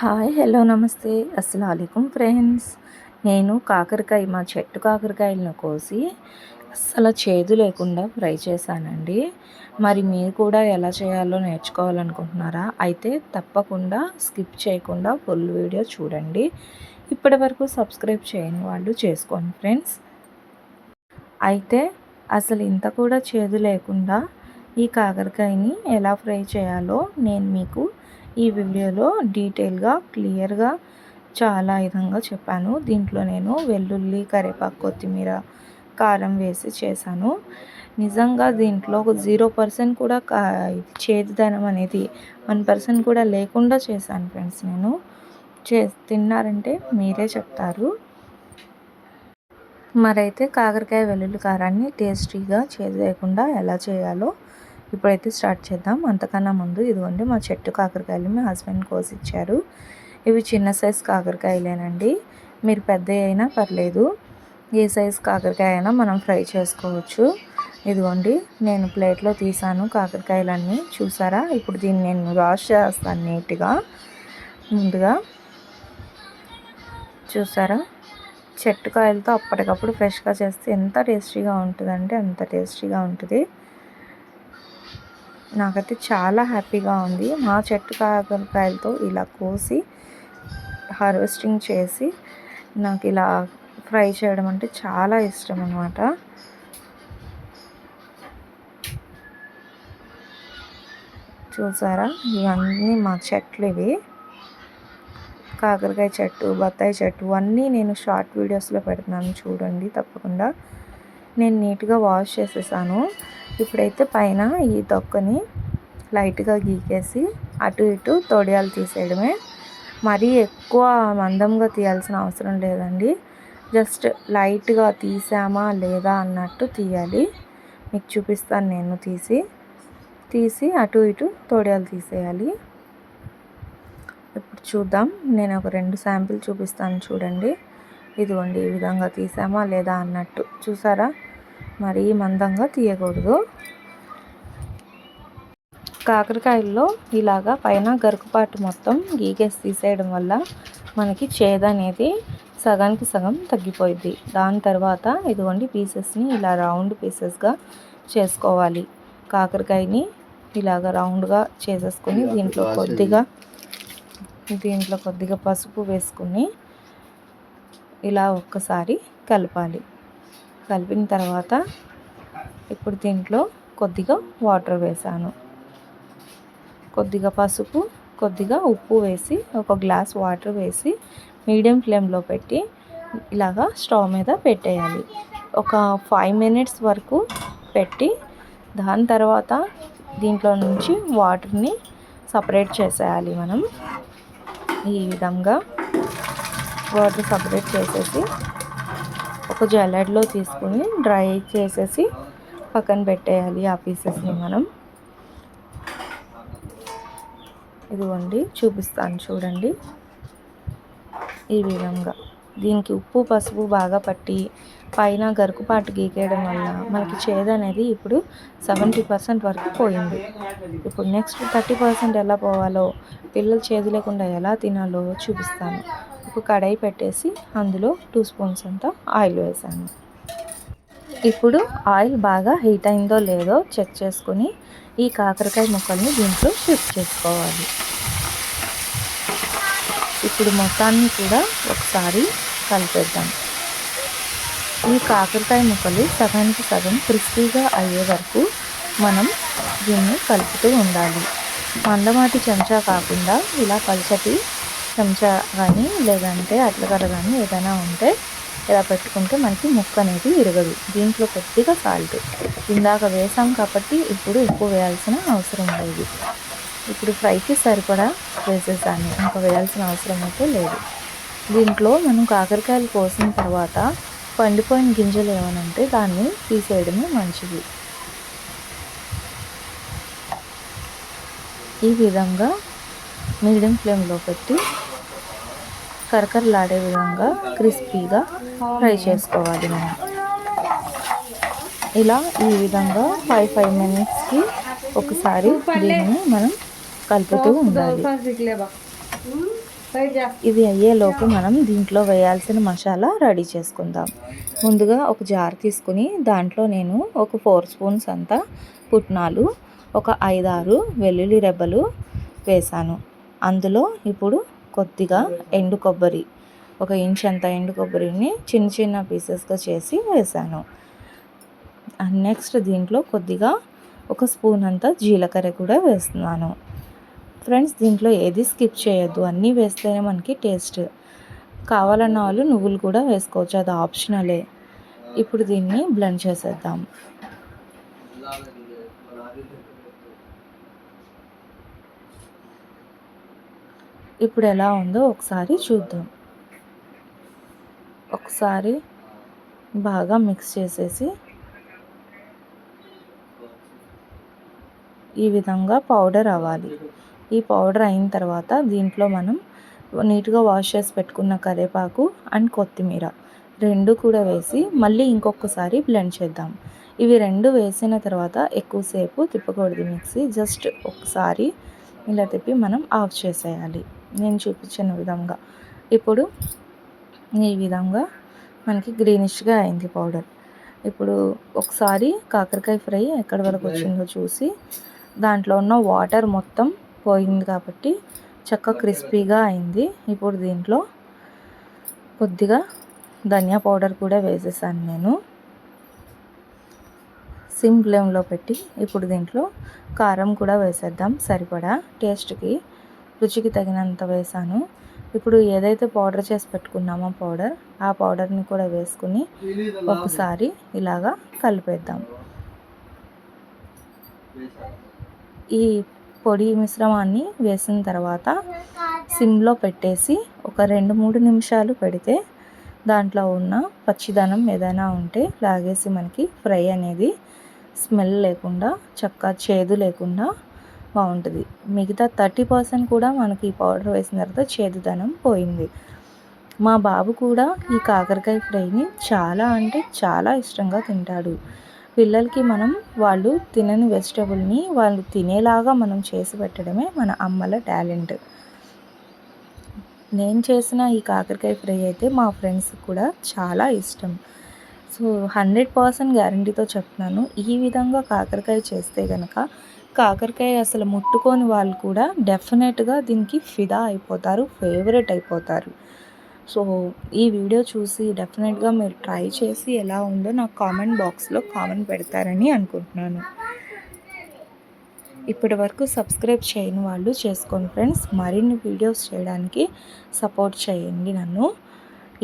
Hi hello నమస్తే. అస్సలం friends. నేను కాకరకాయ మా చెట్టు కాకరకాయలను కోసి అస్సలు చేదు లేకుండా ఫ్రై చేశానండి. మరి మీరు కూడా ఎలా చేయాలో నేర్చుకోవాలనుకుంటున్నారా? అయితే తప్పకుండా స్కిప్ చేయకుండా ఫుల్ వీడియో చూడండి. ఇప్పటి వరకు సబ్స్క్రైబ్ చేయని వాళ్ళు చేసుకోండి ఫ్రెండ్స్. అయితే అసలు ఇంత కూడా చేదు లేకుండా ఈ కాకరకాయని ఎలా ఫ్రై చేయాలో నేను మీకు ఈ వీడియోలో డీటెయిల్గా క్లియర్గా చాలా విధంగా చెప్పాను. దీంట్లో నేను వెల్లుల్లి కరివేపాకు కొత్తిమీర కారం వేసి చేశాను. నిజంగా దీంట్లో ఒక జీరో పర్సెంట్ కూడా కా చేదుదనం అనేది వన్ పర్సెంట్ కూడా లేకుండా చేశాను ఫ్రెండ్స్ నేను. చే తిన్నారంటే మీరే చెప్తారు. మరైతే కాకరకాయ వెల్లుల్లి కారాన్ని టేస్టీగా చేదు లేకుండా ఎలా చేయాలో ఇప్పుడైతే స్టార్ట్ చేద్దాం. అంతకన్నా ముందు ఇదిగోండి మా చెట్టు కాకరకాయలు మా హస్బెండ్ కోసి ఇచ్చారు ఇవి చిన్న సైజ్ కాకరకాయలేనండి. మీరు పెద్ద అయినా పర్లేదు. ఏ సైజ్ కాకరకాయ అయినా మనం ఫ్రై చేసుకోవచ్చు. ఇదిగోండి నేను ప్లేట్లో తీసాను కాకరకాయలన్నీ. చూసారా? ఇప్పుడు దీన్ని నేను వాష్ చేస్తాను నీట్గా. ముందుగా చూసారా? చెట్టు కాయలతో అప్పటికప్పుడు ఫ్రెష్గా చేస్తే ఎంత టేస్టీగా ఉంటుందంటే అంత టేస్టీగా ఉంటుంది. నాకైతే చాలా హ్యాపీగా ఉంది. మా చెట్టు కాకరకాయలతో ఇలా కోసి హార్వెస్టింగ్ చేసి నాకు ఇలా ఫ్రై చేయడం అంటే చాలా ఇష్టం అనమాట చూసారా? ఇవన్నీ మా చెట్లు ఇవి. కాకరకాయ చెట్టు బత్తాయి చెట్టు అన్నీ నేను షార్ట్ వీడియోస్లో పెడుతున్నాను. చూడండి తప్పకుండా. నేను నీట్గా వాష్ చేసేసాను. ఇప్పుడైతే పైన ఈ తొక్కని లైట్గా గీకేసి అటు ఇటు తొడియాలు తీసేయడమే. మరీ ఎక్కువ మందంగా తీయాల్సిన అవసరం లేదండి. జస్ట్ లైట్గా తీసామా లేదా అన్నట్టు తీయాలి. మీకు చూపిస్తాను నేను తీసి. తీసి అటు ఇటు తొడియాలు తీసేయాలి. ఇప్పుడు చూద్దాం. నేను ఒక రెండు శాంపిల్ చూపిస్తాను చూడండి. ఇదిగోండి ఈ విధంగా తీసామా లేదా అన్నట్టు. చూసారా? మరీ మందంగా తీయకూడదు. కాకరకాయల్లో ఇలాగా పైన గరుకుపాటు మొత్తం గీకేసి తీసేయడం వల్ల మనకి చేదు అనేది సగానికి సగం తగ్గిపోయింది దాని తర్వాత ఇదిగోండి పీసెస్ని ఇలా రౌండ్ పీసెస్గా చేసుకోవాలి. కాకరకాయని ఇలాగ రౌండ్గా చేసేసుకొని దీంట్లో కొద్దిగా దీంట్లో కొద్దిగా పసుపు వేసుకుని ఇలా ఒక్కసారి కలపాలి. కలిపిన తర్వాత ఇప్పుడు దీంట్లో కొద్దిగా వాటర్ వేసాను. కొద్దిగా పసుపు కొద్దిగా ఉప్పు వేసి ఒక గ్లాస్ వాటర్ వేసి మీడియం ఫ్లేమ్లో పెట్టి ఇలాగా స్టవ్ మీద పెట్టేయాలి. ఒక ఫైవ్ మినిట్స్ వరకు పెట్టి దాని తర్వాత దీంట్లో నుంచి వాటర్ని సపరేట్ చేసేయాలి మనం. ఈ విధంగా వాటర్ సపరేట్ చేసేసి ఒక జల్లెడ్లో తీసుకుని డ్రై చేసేసి పక్కన పెట్టేయాలి ఆ పీసెస్ని మనం. ఇదిగోండి చూపిస్తాను చూడండి. ఈ విధంగా. దీనికి ఉప్పు పసుపు బాగా పట్టి పైన గరుకుపాటు గీకేయడం వల్ల మనకి చేదు అనేది ఇప్పుడు సెవెంటీ పర్సెంట్ వరకు పోయింది. ఇప్పుడు నెక్స్ట్ థర్టీ పర్సెంట్ ఎలా పోవాలో పిల్లలు చేదు లేకుండా ఎలా తినాలో చూపిస్తాను. ఒక కడాయి పెట్టేసి అందులో టూ స్పూన్స్ అంతా ఆయిల్ వేసాను. ఇప్పుడు ఆయిల్ బాగా హీట్ అయిందో లేదో చెక్ చేసుకుని ఈ కాకరకాయ ముక్కల్ని దీంట్లో షిఫ్ట్ చేసుకోవాలి. ఇప్పుడు మొత్తాన్ని కూడా ఒకసారి కలిపేద్దాం. ఈ కాకరకాయ ముక్కలు సగానికి సగం క్రిస్పీగా అయ్యే వరకు మనం దీన్ని కలుపుతూ ఉండాలి. మందమాటి చెంచా కాకుండా ఇలా పల్చటి చెంచా కానీ లేదంటే అట్లకర కానీ ఏదైనా ఉంటే ఇలా పెట్టుకుంటే మనకి ముక్క అనేది ఇరగదు. దీంట్లో కొద్దిగా సాల్ట్. ఇందాక వేసాం కాబట్టి ఇప్పుడు ఎక్కువ వేయాల్సిన అవసరం లేదు. ఇప్పుడు ఫ్రైకి సరిపడా వేసేసాను. ఇంకా వేయాల్సిన అవసరం అయితే లేదు. దీంట్లో మనం కాకరకాయలు కోసిన తర్వాత పండిపోయిన గింజలు ఏమనంటే దాన్ని తీసేయడమే మంచిది. ఈ విధంగా మీడియం ఫ్లేమ్లో పెట్టి కరకరలాడే విధంగా క్రిస్పీగా ఫ్రై చేసుకోవాలి మనం. ఇలా ఈ విధంగా ఫైవ్ ఫైవ్ మినిట్స్కి ఒకసారి దీన్ని మనం కలుపుతూ ఉండాలి. ఇది అయ్యేలోపు మనం దీంట్లో వేయాల్సిన మసాలా రెడీ చేసుకుందాం. ముందుగా ఒక జార్ తీసుకుని దాంట్లో నేను ఒక ఫోర్ స్పూన్స్ అంతా పుట్నాలు ఒక ఐదారు వెల్లుల్లి రెబ్బలు వేసాను. అందులో ఇప్పుడు కొద్దిగా ఎండు కొబ్బరి ఒక ఇంచ్ అంత ఎండు కొబ్బరిని చిన్న చిన్న పీసెస్గా చేసి వేసాను. నెక్స్ట్ దీంట్లో కొద్దిగా ఒక స్పూన్ అంతా జీలకర్ర కూడా వేస్తున్నాను. ఫ్రెండ్స్ దీంట్లో ఏది స్కిప్ చేయొద్దు. అన్నీ వేస్తేనే మనకి టేస్ట్. కావాలన్న వాళ్ళు నువ్వులు కూడా వేసుకోవచ్చు. అది ఆప్షనలే. ఇప్పుడు దీన్ని బ్లెండ్ చేసేద్దాం. ఇప్పుడు ఎలా ఉందో ఒకసారి చూద్దాం. ఒకసారి బాగా మిక్స్ చేసేసి ఈ విధంగా పౌడర్ అవ్వాలి. ఈ పౌడర్ అయిన తర్వాత దీంట్లో మనం నీట్గా వాష్ చేసి పెట్టుకున్న కరివేపాకు అండ్ కొత్తిమీర రెండు కూడా వేసి మళ్ళీ ఇంకొకసారి బ్లెండ్ చేద్దాం. ఇవి రెండు వేసిన తర్వాత ఎక్కువసేపు తిప్పకూడదు మిక్సీ జస్ట్ ఒకసారి ఇలా తిప్పి మనం ఆఫ్ చేసేయాలి. నేను చూపించిన విధంగా. ఇప్పుడు ఈ విధంగా మనకి గ్రీనిష్గా అయింది పౌడర్. ఇప్పుడు ఒకసారి కాకరకాయ ఫ్రై ఎక్కడి వరకు వచ్చిందో చూసి దాంట్లో ఉన్న వాటర్ మొత్తం పోయింది కాబట్టి చక్క క్రిస్పీగా అయింది. ఇప్పుడు దీంట్లో కొద్దిగా ధనియా పౌడర్ కూడా వేసేసాను నేను. సిమ్ ఫ్లేమ్లో పెట్టి ఇప్పుడు దీంట్లో కారం కూడా వేసేద్దాం సరిపడా టేస్ట్కి. రుచికి తగినంత వేసాను. ఇప్పుడు ఏదైతే పౌడర్ చేసి పెట్టుకున్నామో పౌడర్ ఆ పౌడర్ని కూడా వేసుకుని ఒకసారి ఇలాగా కలిపేద్దాం. ఈ పొడి మిశ్రమాన్ని వేసిన తర్వాత సిమ్లో పెట్టేసి ఒక రెండు మూడు నిమిషాలు పెడితే దాంట్లో ఉన్న పచ్చిదనం ఏదైనా ఉంటే లాగేసి మనకి ఫ్రై అనేది స్మెల్ లేకుండా చక్కగా చేదు లేకుండా బాగుంటుంది. మిగతా థర్టీ పర్సెంట్ కూడా మనకి ఈ పౌడర్ వేసిన తర్వాత చేదుదనం పోయింది. మా బాబు కూడా ఈ కాకరకాయ ఫ్రైని చాలా అంటే చాలా ఇష్టంగా తింటాడు. పిల్లలకి మనం వాళ్ళు తినని వెజిటబుల్ని వాళ్ళు తినేలాగా మనం చేసి పెట్టడమే మన అమ్మల టాలెంట్. నేను చేసిన ఈ కాకరకాయ ఫ్రై అయితే మా ఫ్రెండ్స్కి కూడా చాలా ఇష్టం. సో హండ్రెడ్ పర్సెంట్ గ్యారంటీతో చెప్తున్నాను. ఈ విధంగా కాకరకాయ చేస్తే కనుక కాకరకాయ అసలు ముట్టుకొని వాళ్ళు కూడా డెఫినెట్గా దీనికి ఫిదా అయిపోతారు ఫేవరెట్ అయిపోతారు. సో ఈ వీడియో చూసి డెఫినెట్గా మీరు ట్రై చేసి ఎలా ఉందో నాకు కామెంట్ బాక్స్లో కామెంట్ పెడతారని అనుకుంటున్నాను. ఇప్పటి వరకు సబ్స్క్రైబ్ చేయని వాళ్ళు చేసుకోండి ఫ్రెండ్స్. మరిన్ని వీడియోస్ చేయడానికి సపోర్ట్ చేయండి నన్ను.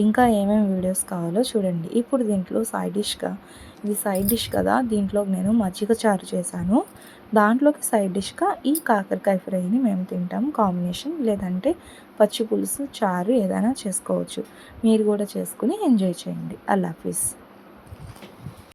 ఇంకా ఏమేమి వీడియోస్ కావాలో చూడండి. ఇప్పుడు దీంట్లో సైడ్ డిష్గా ఇది సైడ్ డిష్ కదా దీంట్లో నేను మజ్జిగ చారు చేశాను. దాంట్లోకి సైడ్ డిష్గా ఈ కాకరకాయ ఫ్రైని మేము తింటాం. కాంబినేషన్ లేదంటే పచ్చి పులుసు చారు ఏదైనా చేసుకోవచ్చు. మీరు కూడా చేసుకుని ఎంజాయ్ చేయండి. అల్లాఫీస్